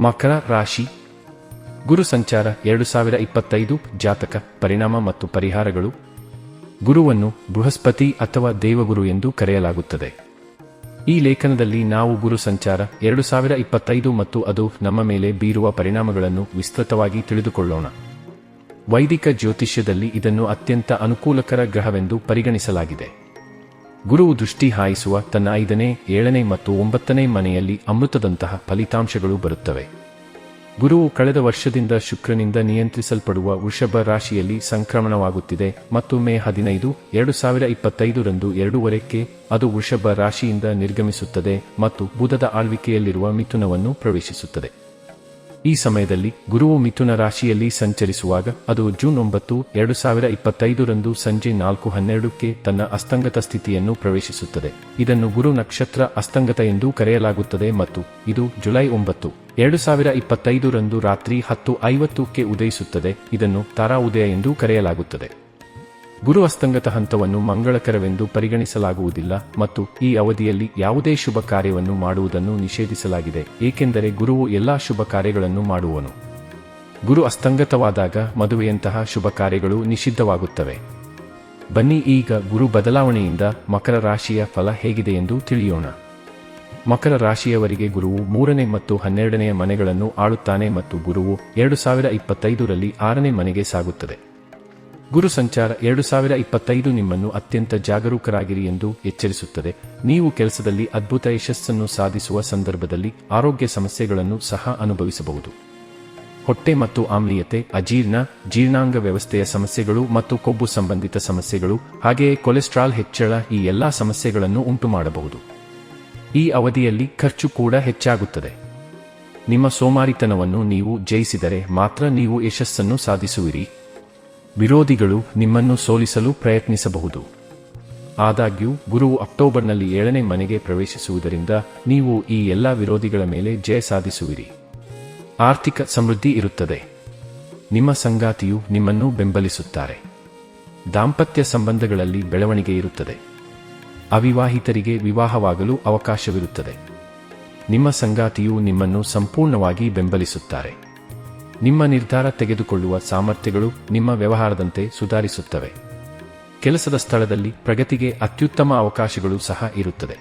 ಮಕರ ರಾಶಿ. ಗುರು ಸಂಚಾರ ಎರಡು ಸಾವಿರ ಇಪ್ಪತ್ತೈದು, ಜಾತಕ, ಪರಿಣಾಮ ಮತ್ತು ಪರಿಹಾರಗಳು. ಗುರುವನ್ನು ಬೃಹಸ್ಪತಿ ಅಥವಾ ದೇವಗುರು ಎಂದು ಕರೆಯಲಾಗುತ್ತದೆ. ಈ ಲೇಖನದಲ್ಲಿ ನಾವು ಗುರು ಸಂಚಾರ ಎರಡು ಸಾವಿರ ಇಪ್ಪತ್ತೈದು ಮತ್ತು ಅದು ನಮ್ಮ ಮೇಲೆ ಬೀರುವ ಪರಿಣಾಮಗಳನ್ನು ವಿಸ್ತೃತವಾಗಿ ತಿಳಿದುಕೊಳ್ಳೋಣ. ವೈದಿಕ ಜ್ಯೋತಿಷ್ಯದಲ್ಲಿ ಇದನ್ನು ಅತ್ಯಂತ ಅನುಕೂಲಕರ ಗ್ರಹವೆಂದು ಪರಿಗಣಿಸಲಾಗಿದೆ. ಗುರುವು ದೃಷ್ಟಿ ಹಾಯಿಸುವ ತನ್ನ ಐದನೇ, ಏಳನೇ ಮತ್ತು ಒಂಬತ್ತನೇ ಮನೆಯಲ್ಲಿ ಅಮೃತದಂತಹ ಫಲಿತಾಂಶಗಳು ಬರುತ್ತವೆ. ಗುರುವು ಕಳೆದ ವರ್ಷದಿಂದ ಶುಕ್ರನಿಂದ ನಿಯಂತ್ರಿಸಲ್ಪಡುವ ವೃಷಭ ರಾಶಿಯಲ್ಲಿ ಸಂಕ್ರಮಣವಾಗುತ್ತಿದೆ ಮತ್ತು ಮೇ ಹದಿನೈದು, ಎರಡು ಸಾವಿರ ಇಪ್ಪತ್ತೈದರಂದು ಎರಡೂವರೆಕ್ಕೆ ಅದು ವೃಷಭ ರಾಶಿಯಿಂದ ನಿರ್ಗಮಿಸುತ್ತದೆ ಮತ್ತು ಬುಧದ ಆಳ್ವಿಕೆಯಲ್ಲಿರುವ ಮಿಥುನವನ್ನು ಪ್ರವೇಶಿಸುತ್ತದೆ. ಈ ಸಮಯದಲ್ಲಿ ಗುರುವು ಮಿಥುನ ರಾಶಿಯಲ್ಲಿ ಸಂಚರಿಸುವಾಗ ಅದು ಜೂನ್ ಒಂಬತ್ತು, ಎರಡು ಸಾವಿರ ಇಪ್ಪತ್ತೈದರಂದು ಸಂಜೆ ನಾಲ್ಕು ಹನ್ನೆರಡಕ್ಕೆ ತನ್ನ ಅಸ್ತಂಗತ ಸ್ಥಿತಿಯನ್ನು ಪ್ರವೇಶಿಸುತ್ತದೆ. ಇದನ್ನು ಗುರು ನಕ್ಷತ್ರ ಅಸ್ತಂಗತ ಎಂದು ಕರೆಯಲಾಗುತ್ತದೆ ಮತ್ತು ಇದು ಜುಲೈ ಒಂಬತ್ತು, ಎರಡು ಸಾವಿರ ಇಪ್ಪತ್ತೈದರಂದು ರಾತ್ರಿ ಹತ್ತು ಐವತ್ತಕ್ಕೆ ಉದಯಿಸುತ್ತದೆ. ಇದನ್ನು ತಾರಾ ಉದಯ ಎಂದು ಕರೆಯಲಾಗುತ್ತದೆ. ಗುರು ಅಸ್ತಂಗತ ಹಂತವನ್ನು ಮಂಗಳಕರವೆಂದು ಪರಿಗಣಿಸಲಾಗುವುದಿಲ್ಲ ಮತ್ತು ಈ ಅವಧಿಯಲ್ಲಿ ಯಾವುದೇ ಶುಭ ಕಾರ್ಯವನ್ನು ಮಾಡುವುದನ್ನು ನಿಷೇಧಿಸಲಾಗಿದೆ, ಏಕೆಂದರೆ ಗುರುವು ಎಲ್ಲಾ ಶುಭ ಕಾರ್ಯಗಳನ್ನು ಮಾಡುವನು. ಗುರು ಅಸ್ತಂಗತವಾದಾಗ ಮದುವೆಯಂತಹ ಶುಭ ಕಾರ್ಯಗಳು ನಿಷಿದ್ಧವಾಗುತ್ತವೆ. ಬನ್ನಿ ಈಗ ಗುರು ಬದಲಾವಣೆಯಿಂದ ಮಕರ ರಾಶಿಯ ಫಲ ಹೇಗಿದೆ ಎಂದು ತಿಳಿಯೋಣ. ಮಕರ ರಾಶಿಯವರಿಗೆ ಗುರುವು ಮೂರನೇ ಮತ್ತು ಹನ್ನೆರಡನೆಯ ಮನೆಗಳನ್ನು ಆಳುತ್ತಾನೆ ಮತ್ತು ಗುರುವು ಎರಡು ಸಾವಿರ ಇಪ್ಪತ್ತೈದರಲ್ಲಿ ಆರನೇ ಮನೆಗೆ ಸಾಗುತ್ತದೆ. ಗುರು ಸಂಚಾರ ಎರಡು ಸಾವಿರ ಇಪ್ಪತ್ತೈದು ನಿಮ್ಮನ್ನು ಅತ್ಯಂತ ಜಾಗರೂಕರಾಗಿರಿ ಎಂದು ಎಚ್ಚರಿಸುತ್ತದೆ. ನೀವು ಕೆಲಸದಲ್ಲಿ ಅದ್ಭುತ ಯಶಸ್ಸನ್ನು ಸಾಧಿಸುವ ಸಂದರ್ಭದಲ್ಲಿ ಆರೋಗ್ಯ ಸಮಸ್ಯೆಗಳನ್ನು ಸಹ ಅನುಭವಿಸಬಹುದು. ಹೊಟ್ಟೆ ಮತ್ತು ಆಮ್ಲೀಯತೆ, ಅಜೀರ್ಣ, ಜೀರ್ಣಾಂಗ ವ್ಯವಸ್ಥೆಯ ಸಮಸ್ಯೆಗಳು ಮತ್ತು ಕೊಬ್ಬು ಸಂಬಂಧಿತ ಸಮಸ್ಯೆಗಳು, ಹಾಗೆಯೇ ಕೊಲೆಸ್ಟ್ರಾಲ್ ಹೆಚ್ಚಳ ಈ ಎಲ್ಲಾ ಸಮಸ್ಯೆಗಳನ್ನು ಉಂಟುಮಾಡಬಹುದು. ಈ ಅವಧಿಯಲ್ಲಿ ಖರ್ಚು ಕೂಡ ಹೆಚ್ಚಾಗುತ್ತದೆ. ನಿಮ್ಮ ಸೋಮಾರಿತನವನ್ನು ನೀವು ಜಯಿಸಿದರೆ ಮಾತ್ರ ನೀವು ಯಶಸ್ಸನ್ನು ಸಾಧಿಸುವಿರಿ. ವಿರೋಧಿಗಳು ನಿಮ್ಮನ್ನು ಸೋಲಿಸಲು ಪ್ರಯತ್ನಿಸಬಹುದು. ಆದಾಗ್ಯೂ, ಗುರುವು ಅಕ್ಟೋಬರ್ನಲ್ಲಿ ಏಳನೇ ಮನೆಗೆ ಪ್ರವೇಶಿಸುವುದರಿಂದ ನೀವು ಈ ಎಲ್ಲ ವಿರೋಧಿಗಳ ಮೇಲೆ ಜಯ ಸಾಧಿಸುವಿರಿ. ಆರ್ಥಿಕ ಸಮೃದ್ಧಿ ಇರುತ್ತದೆ. ನಿಮ್ಮ ಸಂಗಾತಿಯು ನಿಮ್ಮನ್ನು ಬೆಂಬಲಿಸುತ್ತಾರೆ. ದಾಂಪತ್ಯ ಸಂಬಂಧಗಳಲ್ಲಿ ಬೆಳವಣಿಗೆ ಇರುತ್ತದೆ. ಅವಿವಾಹಿತರಿಗೆ ವಿವಾಹವಾಗಲು ಅವಕಾಶವಿರುತ್ತದೆ. ನಿಮ್ಮ ಸಂಗಾತಿಯು ನಿಮ್ಮನ್ನು ಸಂಪೂರ್ಣವಾಗಿ ಬೆಂಬಲಿಸುತ್ತಾರೆ. ನಿಮ್ಮ ನಿರ್ಧಾರ ತೆಗೆದುಕೊಳ್ಳುವ ಸಾಮರ್ಥ್ಯಗಳು ನಿಮ್ಮ ವ್ಯವಹಾರದಂತೆ ಸುಧಾರಿಸುತ್ತವೆ. ಕೆಲಸದ ಸ್ಥಳದಲ್ಲಿ ಪ್ರಗತಿಗೆ ಅತ್ಯುತ್ತಮ ಅವಕಾಶಗಳು ಸಹ ಇರುತ್ತದೆ.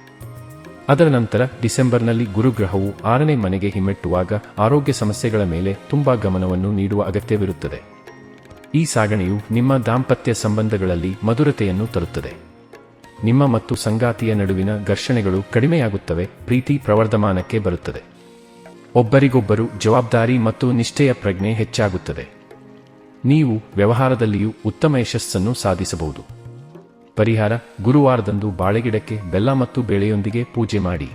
ಅದರ ನಂತರ ಡಿಸೆಂಬರ್ನಲ್ಲಿ ಗುರುಗ್ರಹವು ಆರನೇ ಮನೆಗೆ ಹಿಮ್ಮೆಟ್ಟುವಾಗ ಆರೋಗ್ಯ ಸಮಸ್ಯೆಗಳ ಮೇಲೆ ತುಂಬಾ ಗಮನವನ್ನು ನೀಡುವ ಅಗತ್ಯವಿರುತ್ತದೆ. ಈ ಸಾಗಣೆಯು ನಿಮ್ಮ ದಾಂಪತ್ಯ ಸಂಬಂಧಗಳಲ್ಲಿ ಮಧುರತೆಯನ್ನು ತರುತ್ತದೆ. ನಿಮ್ಮ ಮತ್ತು ಸಂಗಾತಿಯ ನಡುವಿನ ಘರ್ಷಣೆಗಳು ಕಡಿಮೆಯಾಗುತ್ತವೆ, ಪ್ರೀತಿ ಪ್ರವರ್ಧಮಾನಕ್ಕೆ ಬರುತ್ತದೆ. ಒಬ್ಬರಿಗೊಬ್ಬರು ಜವಾಬ್ದಾರಿ ಮತ್ತು ನಿಷ್ಠೆಯ ಪ್ರಜ್ಞೆ ಹೆಚ್ಚಾಗುತ್ತದೆ. ನೀವು ವ್ಯವಹಾರದಲ್ಲಿಯೂ ಉತ್ತಮ ಯಶಸ್ಸನ್ನು ಸಾಧಿಸಬಹುದು. ಪರಿಹಾರ ಗುರುವಾರದಂದು ಬಾಳೆಗಿಡಕ್ಕೆ ಬೆಲ್ಲ ಮತ್ತು ಬೇಳೆಯೊಂದಿಗೆ ಪೂಜೆ ಮಾಡಿ.